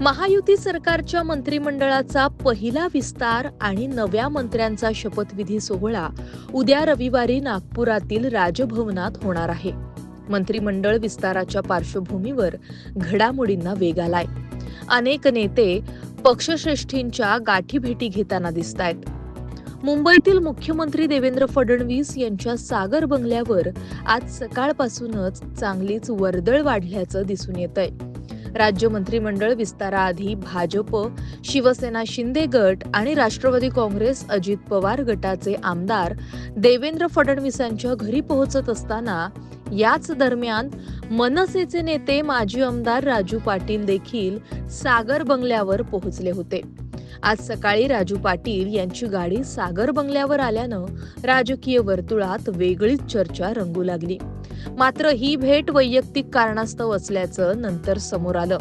महायुती सरकारच्या मंत्रिमंडळाचा पहिला विस्तार आणि नव्या मंत्र्यांचा शपथविधी सोहळा उद्या रविवारी नागपुरातील राजभवनात होणार आहे. मंत्रिमंडळ विस्ताराच्या पार्श्वभूमीवर घडामोडींना वेग आलाय. अनेक नेते पक्षश्रेष्ठींच्या गाठीभेटी घेताना दिसत आहेत मुंबईतील मुख्यमंत्री देवेंद्र फडणवीस यांच्या सागर बंगल्यावर आज सकाळपासूनच चांगलीच वर्दळ वाढल्याचं दिसून येत आहे राज्य मंत्रिमंडळ विस्ताराआधी भाजप शिवसेना शिंदे गट आणि राष्ट्रवादी काँग्रेस अजित पवार गटाचे आमदार देवेंद्र फडणवीसांच्या घरी पोहोचत असताना याच दरम्यान मनसेचे नेते माजी आमदार राजू पाटील देखील सागर बंगल्यावर पोहोचले होते. आज सकाळी राजू पाटील यांची गाडी सागर बंगल्यावर आल्यानं राजकीय वर्तुळात वेगळीच चर्चा रंगू लागली. मात्र ही भेट वैयक्तिक कारणास्तव असल्याचं नंतर समोर आलं.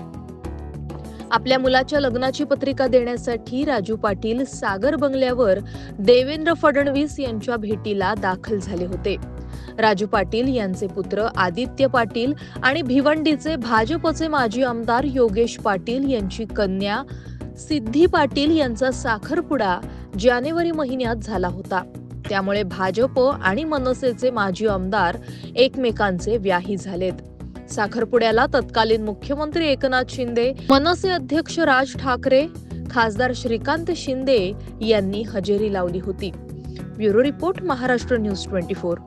आपल्या मुलाच्या लग्नाची पत्रिका देण्यासाठी राजू पाटील सागर बंगल्यावर देवेंद्र फडणवीस यांच्या भेटीला दाखल झाले होते. राजू पाटील यांचे पुत्र आदित्य पाटील आणि भिवंडीचे भाजपचे माजी आमदार योगेश पाटील यांची कन्या सिद्धी पाटील यांचा साखरपुडा जानेवारी महिन्यात झाला होता. त्यामुळे भाजप आणि मनसेचे माजी आमदार एकमेकांचे व्याही झालेत. साखरपुड्याला तत्कालीन मुख्यमंत्री एकनाथ शिंदे मनसे अध्यक्ष राज ठाकरे खासदार श्रीकांत शिंदे यांनी हजेरी लावली होती. Bureau report Maharashtra news twenty four.